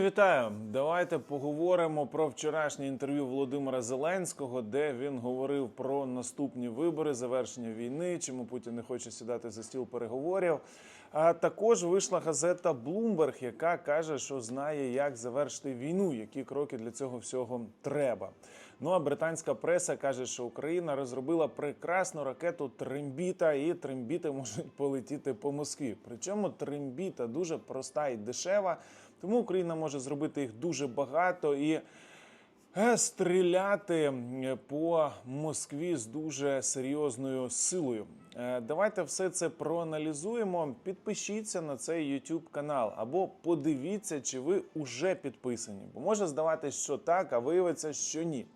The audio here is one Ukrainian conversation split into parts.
Вітаю! Давайте поговоримо про вчорашнє інтерв'ю Володимира Зеленського, де він говорив про наступні вибори, завершення війни, чому Путін не хоче сідати за стіл переговорів. А також вийшла газета Bloomberg, яка каже, що знає, як завершити війну, які кроки для цього всього треба. Ну а британська преса каже, що Україна розробила прекрасну ракету Трембіта, і трембіти можуть полетіти по Москві. Причому трембіта дуже проста і дешева. Тому Україна може зробити їх дуже багато і е, стріляти по Москві з дуже серйозною силою. Е, Давайте все це проаналізуємо. Підпишіться на цей YouTube канал або подивіться, чи ви вже підписані. Бо може здаватись, що так, а виявиться, що ні.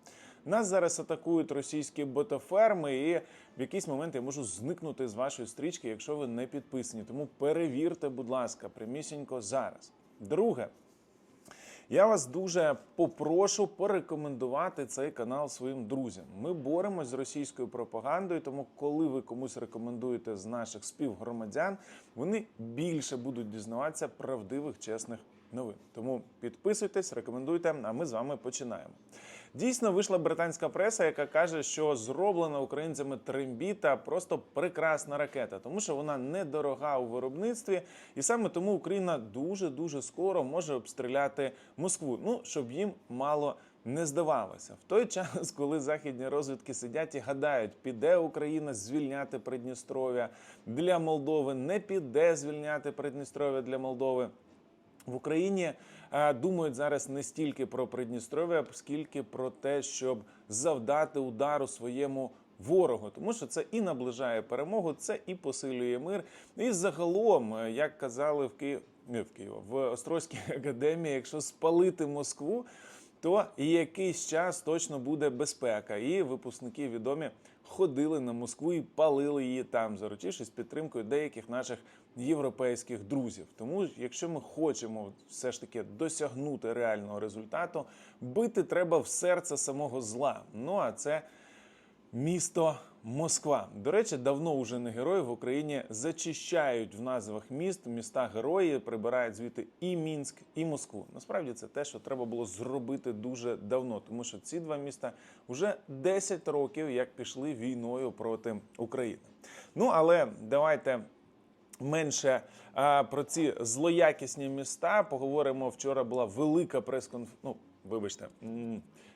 Нас зараз атакують російські ботоферми, і в якийсь момент я можу зникнути з вашої стрічки, якщо ви не підписані. Тому перевірте, будь ласка, прямісінько зараз. Друге, я вас дуже попрошу порекомендувати цей канал своїм друзям. Ми боремось з російською пропагандою, тому коли ви комусь рекомендуєте з наших співгромадян, вони більше будуть дізнаватися правдивих чесних новин. Тому підписуйтесь, рекомендуйте. А ми з вами починаємо. Дійсно, вийшла британська преса, яка каже, що зроблена українцями трембіта просто прекрасна ракета, тому що вона недорога у виробництві, і саме тому Україна дуже дуже скоро може обстріляти Москву. Ну щоб їм мало не здавалося. В той час, коли західні розвідки сидять і гадають, піде Україна звільняти Придністров'я для Молдови, не піде звільняти Придністров'я для Молдови. В Україні е, думають зараз не стільки про Придністров'я, скільки про те, щоб завдати удару своєму ворогу, тому що це і наближає перемогу, це і посилює мир. І загалом, е, як казали в Києві, в Києві, в Острозькій академії, якщо спалити Москву, то якийсь час точно буде безпека. І випускники відомі ходили на Москву і палили її там, заручившись підтримкою деяких наших європейських друзів. Тому, якщо ми хочемо все ж таки досягнути реального результату, бити треба в серце самого зла. Ну а це місто Москва. До речі, давно вже не герої в Україні зачищають в назвах міст міста герої, прибирають звідти і Мінськ, і Москву. Насправді це те, що треба було зробити дуже давно, тому що ці два міста вже 10 років як пішли війною проти України. Ну але давайте. Менше а, про ці злоякісні міста поговоримо. Вчора була велика прес-конференція. Ну, вибачте,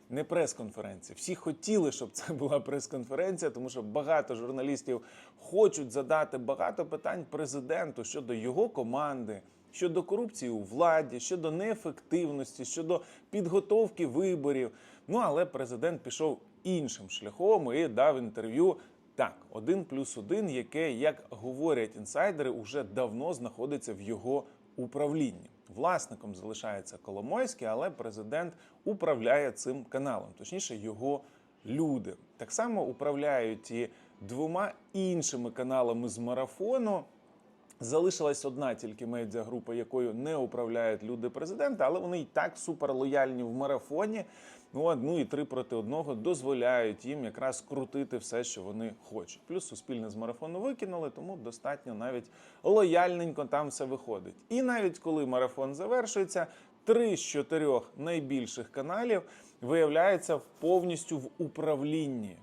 не прес-конференція. Всі хотіли, щоб це була прес-конференція, тому що багато журналістів хочуть задати багато питань президенту щодо його команди, щодо корупції у владі, щодо неефективності, щодо підготовки виборів. Ну але президент пішов іншим шляхом і дав інтерв'ю. Так, один плюс один, яке, як говорять інсайдери, уже давно знаходиться в його управлінні. Власником залишається Коломойський, але президент управляє цим каналом, точніше, його люди. Так само управляють і двома іншими каналами з марафону. Залишилась одна тільки медіагрупа, якою не управляють люди президента, але вони і так суперлояльні в марафоні. Ну, одну і три проти одного дозволяють їм якраз крутити все, що вони хочуть. Плюс суспільне з марафону викинули, тому достатньо навіть лояльненько там все виходить. І навіть коли марафон завершується, три з чотирьох найбільших каналів виявляються повністю в управлінні.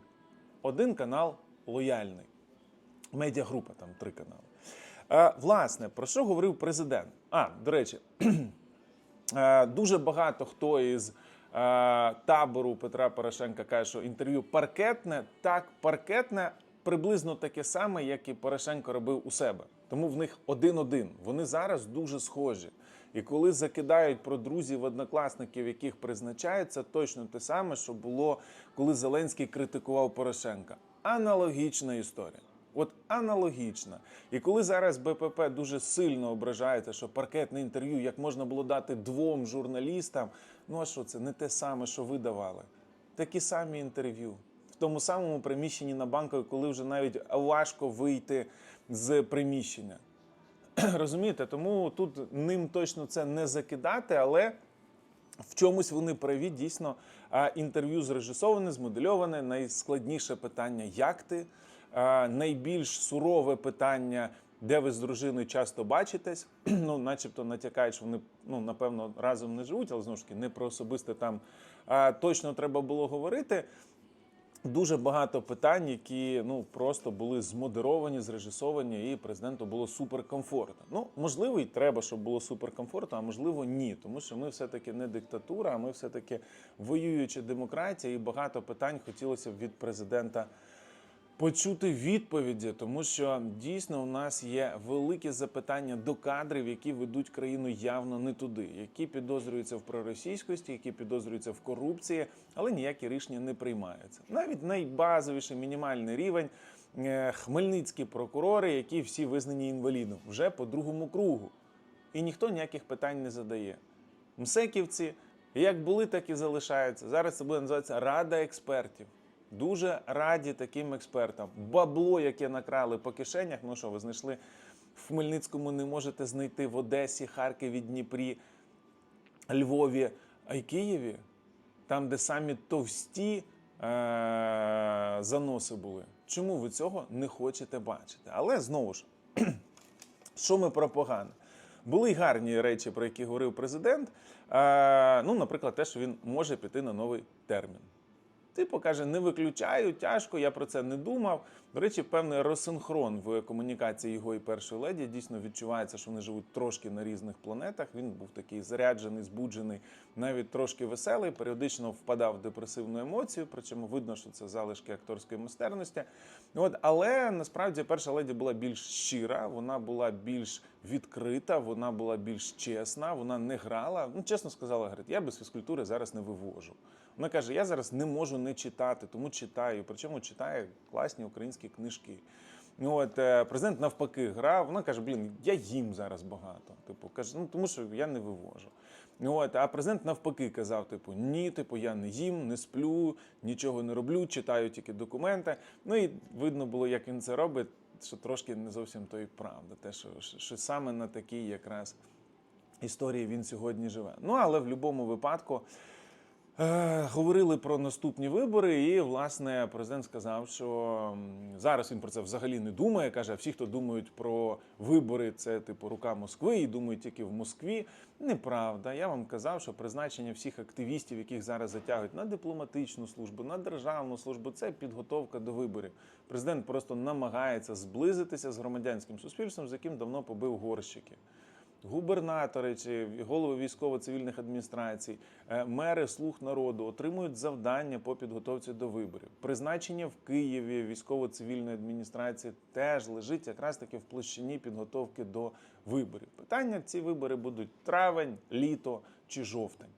Один канал лояльний. Медіагрупа там три канали. Е, власне, про що говорив президент? А, до речі, е, дуже багато хто із табору Петра Порошенка каже, що інтерв'ю паркетне. Так, паркетне приблизно таке саме, як і Порошенко робив у себе. Тому в них один-один. Вони зараз дуже схожі. І коли закидають про друзів однокласників, яких призначають, це точно те саме, що було, коли Зеленський критикував Порошенка. Аналогічна історія. От аналогічна. І коли зараз БПП дуже сильно ображається, що паркетне інтерв'ю як можна було дати двом журналістам, ну а що це не те саме, що ви давали? Такі самі інтерв'ю. В тому самому приміщенні на банку, коли вже навіть важко вийти з приміщення. Розумієте, тому тут ним точно це не закидати, але в чомусь вони праві. Дійсно, а, інтерв'ю зрежисоване, змодельоване. Найскладніше питання як ти, найбільш сурове питання. де ви з дружиною часто бачитесь, ну, начебто натякають, що вони ну, напевно разом не живуть, але знову ж таки не про особисте там точно треба було говорити. Дуже багато питань, які ну просто були змодеровані, зрежисовані, і президенту було суперкомфортно. Ну можливо, і треба, щоб було суперкомфортно, а можливо, ні, тому що ми все-таки не диктатура, а ми все-таки воююча демократія, і багато питань хотілося б від президента почути відповіді, тому що дійсно у нас є великі запитання до кадрів, які ведуть країну явно не туди, які підозрюються в проросійськості, які підозрюються в корупції, але ніякі рішення не приймаються. Навіть найбазовіший мінімальний рівень. е, Хмельницькі прокурори, які всі визнані інвалідом, вже по другому кругу. І ніхто ніяких питань не задає. Мсеківці, як були, так і залишаються. Зараз це буде називатися Рада експертів. Дуже раді таким експертам. Бабло, яке накрали по кишенях. Ну що, ви знайшли в Хмельницькому, не можете знайти в Одесі, Харкові, Дніпрі, Львові, а й Києві, там, де самі товсті е- заноси були. Чому ви цього не хочете бачити? Але знову ж, що ми про погане? Були й гарні речі, про які говорив президент. Е, ну, наприклад, те, що він може піти на новий термін. Типу каже, не виключаю, тяжко, я про це не думав. До речі, певний розсинхрон в комунікації його і першої леді. Дійсно відчувається, що вони живуть трошки на різних планетах. Він був такий заряджений, збуджений, навіть трошки веселий. Періодично впадав в депресивну емоцію. Причому видно, що це залишки акторської майстерності. От, але насправді перша леді була більш щира, вона була більш відкрита, вона була більш чесна, вона не грала. Ну, чесно сказала, говорить, я без фізкультури зараз не вивожу. Вона каже: я зараз не можу не читати, тому читаю. Причому читає класні українські книжки. Ну от е, президент навпаки грав. Вона каже: блін, я їм зараз багато. Типу, каже, ну тому що я не вивожу. Ну, от, а президент навпаки казав: типу, ні, типу, я не їм, не сплю, нічого не роблю, читаю тільки документи. Ну і видно було, як він це робить, що трошки не зовсім то і правда. Те, що, що саме на такій якраз історії він сьогодні живе. Ну але в будь-якому випадку. Е, Говорили про наступні вибори, і власне президент сказав, що зараз він про це взагалі не думає. каже, всі, хто думають про вибори, це типу рука Москви і думають тільки в Москві. Неправда. Я вам казав, що призначення всіх активістів, яких зараз затягують на дипломатичну службу, на державну службу, це підготовка до виборів. Президент просто намагається зблизитися з громадянським суспільством, з яким давно побив горщики губернатори чи голови військово-цивільних адміністрацій, е, мери слуг народу отримують завдання по підготовці до виборів. Призначення в Києві військово-цивільної адміністрації теж лежить якраз таки в площині підготовки до виборів. Питання: ці вибори будуть травень, літо чи жовтень.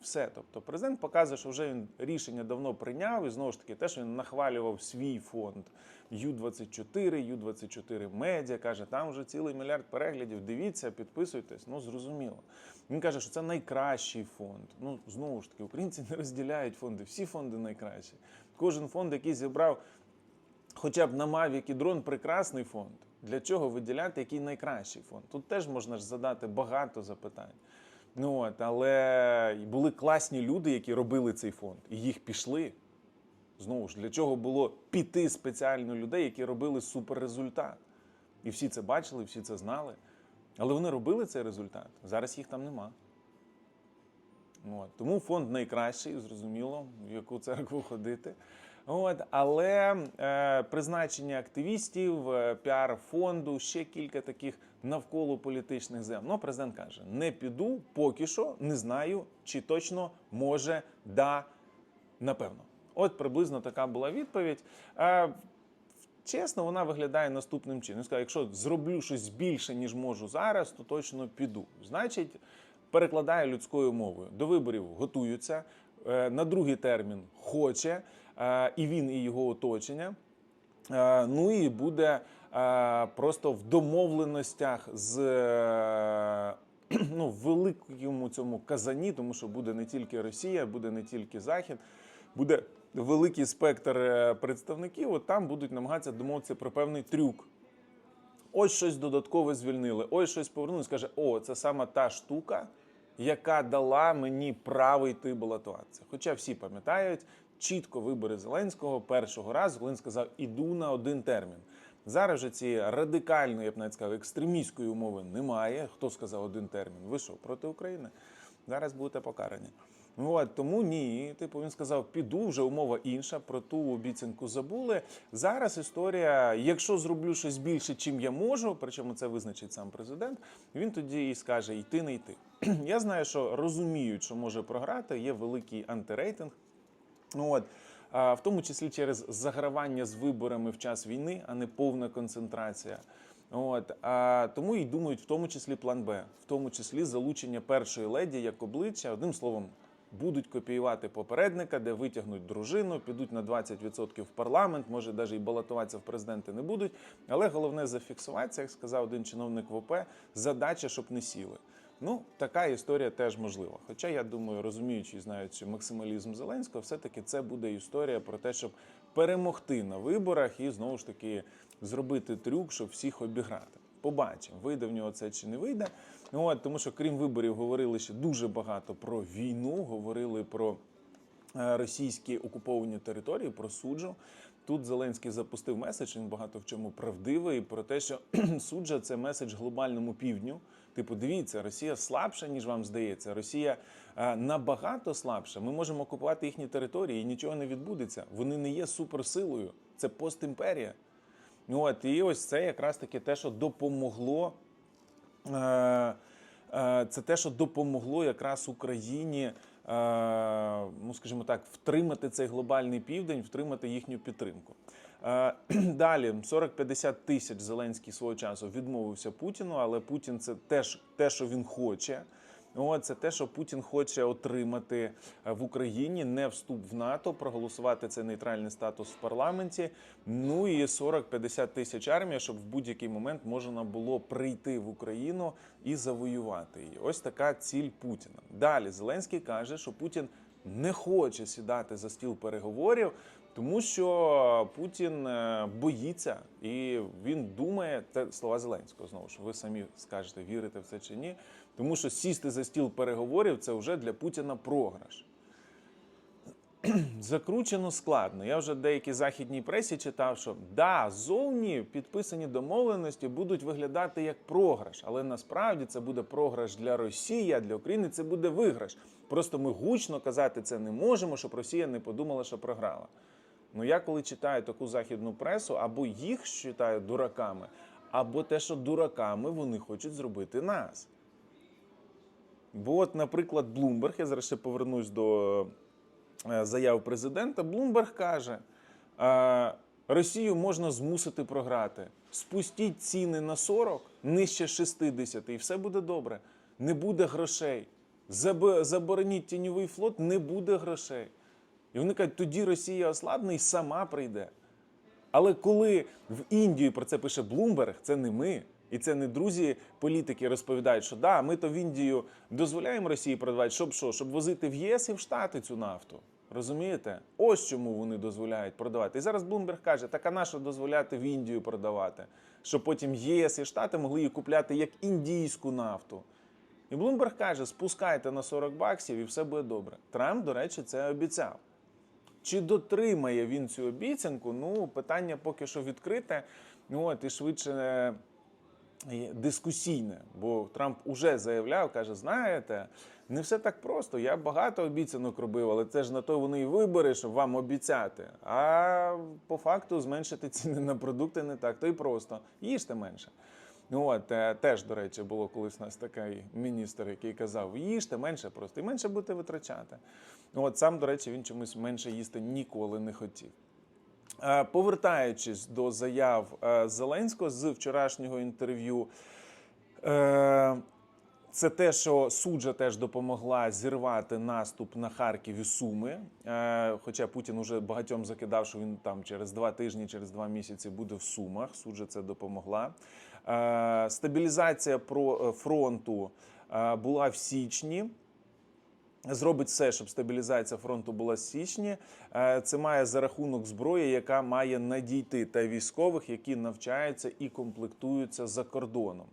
Все, тобто президент показує, що вже він рішення давно прийняв, і знову ж таки, те, що він нахвалював свій фонд Ю-24, Ю-24 медіа, каже, там вже цілий мільярд переглядів. Дивіться, підписуйтесь. Ну зрозуміло. Він каже, що це найкращий фонд. Ну знову ж таки, українці не розділяють фонди. Всі фонди найкращі. Кожен фонд, який зібрав хоча б на Mavic і дрон, прекрасний фонд. Для чого виділяти який найкращий фонд? Тут теж можна ж задати багато запитань. Ну от, але були класні люди, які робили цей фонд, і їх пішли. Знову ж, для чого було піти спеціально людей, які робили суперрезультат. І всі це бачили, всі це знали. Але вони робили цей результат. Зараз їх там нема. От. Тому фонд найкращий, зрозуміло, в яку церкву ходити. От. Але е, призначення активістів, е, піар фонду, ще кілька таких навколо політичних зем. Ну, президент каже: не піду, поки що не знаю, чи точно може, да, напевно. От приблизно така була відповідь. Е, Чесно, вона виглядає наступним чином. Сказав, якщо зроблю щось більше, ніж можу зараз, то точно піду. Значить, перекладає людською мовою. До виборів готуються. е, На другий термін хоче, і він, і його оточення. Е, Ну і буде е, просто в домовленостях з е, ну, великому цьому казані, тому що буде не тільки Росія, буде не тільки Захід, буде великий спектр е, представників. От там будуть намагатися домовитися про певний трюк. Ось щось додаткове звільнили, ось щось повернули. Скаже, о, це саме та штука, яка дала мені право йти балотуватися. Хоча всі пам'ятають чітко вибори Зеленського першого разу, коли він сказав, іду на один термін. Зараз же цієї радикальної, я б навіть сказав, екстремістської умови немає. Хто сказав один термін? Ви що, проти України? Зараз будете покарані. От, тому ні. Типу він сказав, піду, вже умова інша, про ту обіцянку забули. Зараз історія, якщо зроблю щось більше, чим я можу, причому це визначить сам президент, він тоді і скаже йти, не йти. Я знаю, що розуміють, що може програти, є великий антирейтинг. Ну, От, в тому числі через загравання з виборами в час війни, а не повна концентрація. От, а, тому і думають, в тому числі план Б, в тому числі залучення першої леді як обличчя. Одним словом, будуть копіювати попередника, де витягнуть дружину, підуть на 20% в парламент, може навіть і балотуватися в президенти не будуть. Але головне зафіксуватися, як сказав один чиновник в ОП, задача, щоб не сіли. Ну, така історія теж можлива. Хоча я думаю, розуміючи і знаючи максималізм Зеленського, все-таки це буде історія про те, щоб перемогти на виборах і знову ж таки зробити трюк, щоб всіх обіграти. Побачимо, вийде в нього це чи не вийде. Ну от тому, що крім виборів, говорили ще дуже багато про війну, говорили про е, російські окуповані території, про суджу. Тут Зеленський запустив меседж, він багато в чому правдивий про те, що суджа це меседж глобальному півдню. Типу, дивіться, Росія слабша, ніж вам здається. Росія е, набагато слабша. Ми можемо окупувати їхні території, і нічого не відбудеться. Вони не є суперсилою. Це постімперія. От і ось це якраз таки те, що допомогло. Е, е, це те, що допомогло якраз Україні, ну скажімо так, втримати цей глобальний південь, втримати їхню підтримку. Е, Далі 40-50 тисяч Зеленський свого часу відмовився Путіну, але Путін це теж те, що він хоче. О, це те, що Путін хоче отримати е, в Україні, не вступ в НАТО, проголосувати цей нейтральний статус в парламенті. Ну і 40-50 тисяч армія, щоб в будь-який момент можна було прийти в Україну і завоювати її. Ось така ціль Путіна. Далі Зеленський каже, що Путін не хоче сідати за стіл переговорів. Тому що Путін е, боїться і він думає, це слова Зеленського знову ж ви самі скажете, вірите в це чи ні. Тому що сісти за стіл переговорів це вже для Путіна програш. Закручено складно. Я вже в деякій західній пресі читав, що да, зовні підписані домовленості будуть виглядати як програш, але насправді це буде програш для Росії, а для України це буде виграш. Просто ми гучно казати це не можемо, щоб Росія не подумала, що програла. Ну я коли читаю таку західну пресу, або їх вважаю дураками, або те, що дураками вони хочуть зробити нас. Бо, от, наприклад, Блумберг, я зараз ще повернусь до е, заяв президента. Блумберг каже: е, Росію можна змусити програти. Спустіть ціни на 40 нижче 60, і все буде добре. Не буде грошей. Забороніть тіньовий флот, не буде грошей. І вони кажуть, тоді Росія ослабне і сама прийде. Але коли в Індію про це пише Блумберг, це не ми. І це не друзі політики розповідають, що да, ми то в Індію дозволяємо Росії продавати, щоб що? Щоб возити в ЄС і в Штати цю нафту. Розумієте? Ось чому вони дозволяють продавати. І зараз Блумберг каже, так а на що дозволяти в Індію продавати, щоб потім ЄС і Штати могли її купляти як індійську нафту. І Блумберг каже, спускайте на 40 баксів і все буде добре. Трамп, до речі, це обіцяв. Чи дотримає він цю обіцянку? Ну, питання поки що відкрите. Ну, от, і швидше е, дискусійне. Бо Трамп уже заявляв, каже: знаєте, не все так просто. Я багато обіцянок робив, але це ж на то вони і вибори, щоб вам обіцяти. А по факту зменшити ціни на продукти не так, то й просто. Їжте менше. Ну от е, теж, до речі, було колись у нас такий міністр, який казав: їжте менше просто і менше будете витрачати. Ну, От сам, до речі, він чомусь менше їсти ніколи не хотів. Е, Повертаючись до заяв е, Зеленського з вчорашнього інтерв'ю, це те, що суджа теж допомогла зірвати наступ на Харків і Суми. Хоча Путін уже багатьом закидав, що він там через два тижні, через два місяці буде в Сумах. Суджа це допомогла. Е, Стабілізація е, фронту е, була в січні. Зробить все, щоб стабілізація фронту була в січні. Це має за рахунок зброї, яка має надійти та військових, які навчаються і комплектуються за кордоном.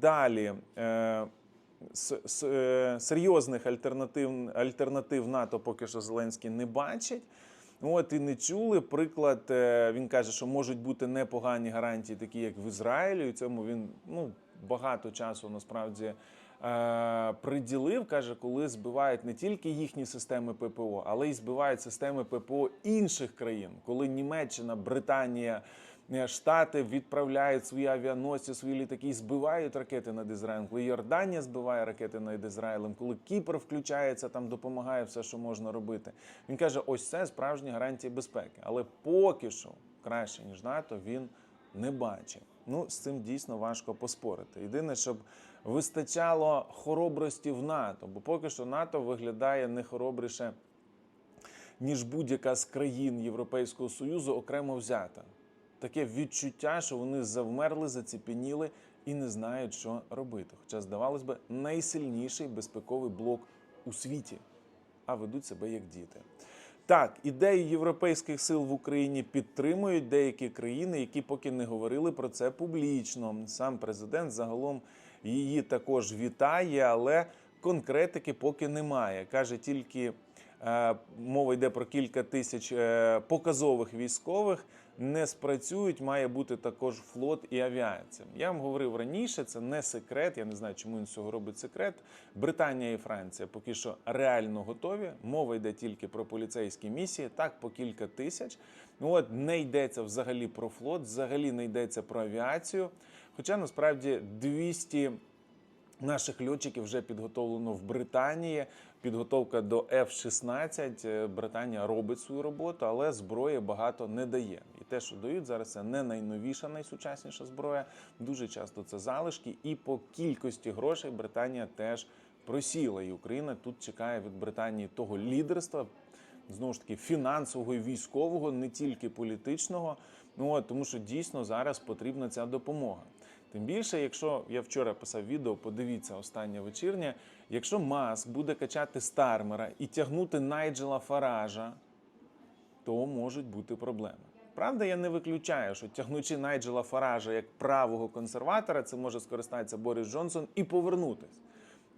Далі серйозних альтернатив, альтернатив НАТО поки що Зеленський не бачить. Ну, От і не чули. Приклад, е, він каже, що можуть бути непогані гарантії, такі як в Ізраїлі. І цьому він ну, багато часу насправді е, приділив. Каже, коли збивають не тільки їхні системи ППО, але й збивають системи ППО інших країн, коли Німеччина, Британія. Штати відправляють свої авіаносці, свої літаки, і збивають ракети над Ізраїлем. Коли Йорданія збиває ракети над Ізраїлем, коли Кіпр включається, там допомагає все, що можна робити. Він каже: ось це справжні гарантії безпеки. Але поки що краще ніж НАТО він не бачить. Ну з цим дійсно важко поспорити. Єдине, щоб вистачало хоробрості в НАТО, бо поки що НАТО виглядає не хоробріше ніж будь-яка з країн Європейського Союзу окремо взята. Таке відчуття, що вони завмерли, заціпеніли і не знають, що робити. Хоча, здавалось би, найсильніший безпековий блок у світі, а ведуть себе як діти. Так, ідею європейських сил в Україні підтримують деякі країни, які поки не говорили про це публічно. Сам президент загалом її також вітає, але конкретики поки немає. Каже тільки е, мова йде про кілька тисяч е, показових військових. Не спрацюють, має бути також флот і авіація. Я вам говорив раніше, це не секрет. Я не знаю, чому він цього робить секрет. Британія і Франція поки що реально готові. Мова йде тільки про поліцейські місії, так по кілька тисяч. Ну от не йдеться взагалі про флот, взагалі не йдеться про авіацію. Хоча насправді 200 Наших льотчиків вже підготовлено в Британії. Підготовка до F-16. Е, Британія робить свою роботу, але зброї багато не дає. Те, що дають зараз, це не найновіша, найсучасніша зброя. Дуже часто це залишки. І по кількості грошей Британія теж просіла. І Україна тут чекає від Британії того лідерства. Знову ж таки, фінансового і військового, не тільки політичного. Ну от тому, що дійсно зараз потрібна ця допомога. Тим більше, якщо я вчора писав відео, подивіться останнє вечірнє. Якщо Маск буде качати Стармера і тягнути Найджела Фаража, то можуть бути проблеми. Правда, я не виключаю, що тягнучи Найджела Фаража як правого консерватора, це може скористатися Борис Джонсон і повернутись.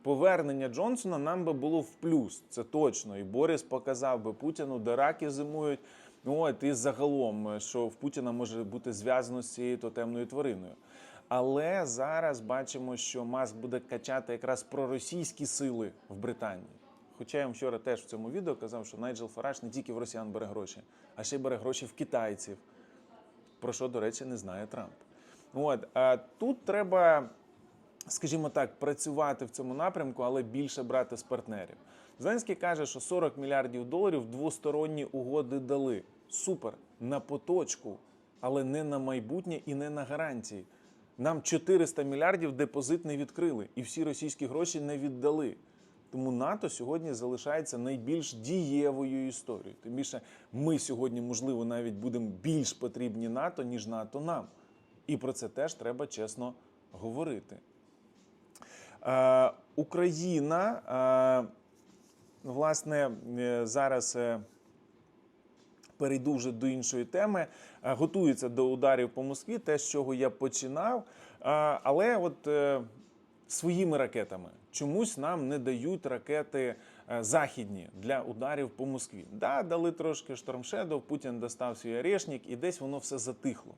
Повернення Джонсона нам би було в плюс, це точно. І Борис показав би Путіну, де раки зимують. От і загалом, що в Путіна може бути зв'язано з цією тотемною твариною. Але зараз бачимо, що Маск буде качати якраз проросійські сили в Британії. Хоча я вам вчора теж в цьому відео казав, що Найджел Фараж не тільки в росіян бере гроші, а ще й бере гроші в китайців. Про що, до речі, не знає Трамп. От а тут треба, скажімо так, працювати в цьому напрямку, але більше брати з партнерів. Зеленський каже, що 40 мільярдів доларів двосторонні угоди дали. Супер на поточку, але не на майбутнє і не на гарантії. Нам 400 мільярдів депозит не відкрили, і всі російські гроші не віддали. Тому НАТО сьогодні залишається найбільш дієвою історією. Тим більше ми сьогодні, можливо, навіть будемо більш потрібні НАТО, ніж НАТО нам. І про це теж треба чесно говорити. Е, Україна, е, власне, е, зараз. е, перейду вже до іншої теми. Е, Готується до ударів по Москві, те, з чого я починав. Але от своїми ракетами чомусь нам не дають ракети е, західні для ударів по Москві. Да, дали трошки штормшедов, Путін достав свій орешник, і десь воно все затихло.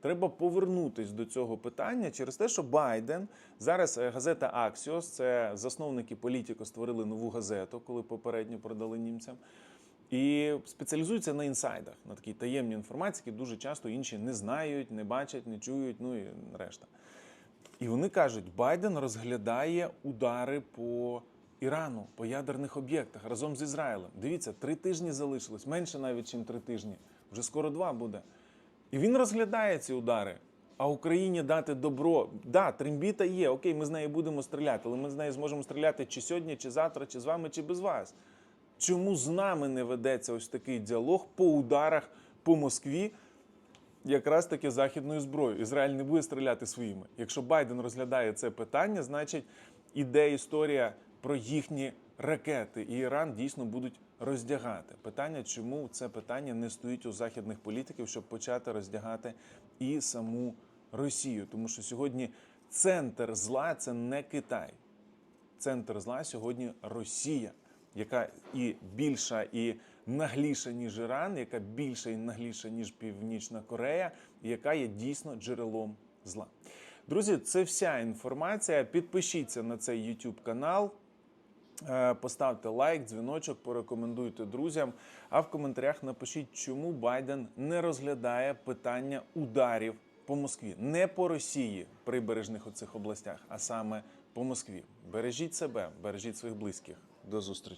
Треба повернутись до цього питання через те, що Байден зараз е, газета Аксіос, це засновники політико створили нову газету, коли попередньо продали німцям. І спеціалізуються на інсайдах, на такій таємній інформації, які дуже часто інші не знають, не бачать, не чують, ну і решта. І вони кажуть, Байден розглядає удари по Ірану, по ядерних об'єктах разом з Ізраїлем. Дивіться, три тижні залишилось, менше навіть, ніж три тижні. Вже скоро два буде. І він розглядає ці удари. А Україні дати добро. Да, трембіта є. Окей, ми з нею будемо стріляти, але ми з нею зможемо стріляти чи сьогодні, чи завтра, чи з вами, чи без вас. Чому з нами не ведеться ось такий діалог по ударах по Москві, якраз таки західною зброєю? Ізраїль не буде стріляти своїми. Якщо Байден розглядає це питання, значить іде історія про їхні ракети, і Іран дійсно будуть роздягати. Питання, чому це питання не стоїть у західних політиків, щоб почати роздягати і саму Росію, тому що сьогодні центр зла це не Китай. Центр зла сьогодні Росія. Яка і більша, і нагліша, ніж Іран, яка більша і нагліша, ніж Північна Корея, і яка є дійсно джерелом зла. Друзі, це вся інформація. Підпишіться на цей YouTube канал. Е, Поставте лайк, дзвіночок, порекомендуйте друзям. А в коментарях напишіть, чому Байден не розглядає питання ударів по Москві, не по Росії при бережних оцих областях, а саме по Москві. Бережіть себе, бережіть своїх близьких. До зустрічі.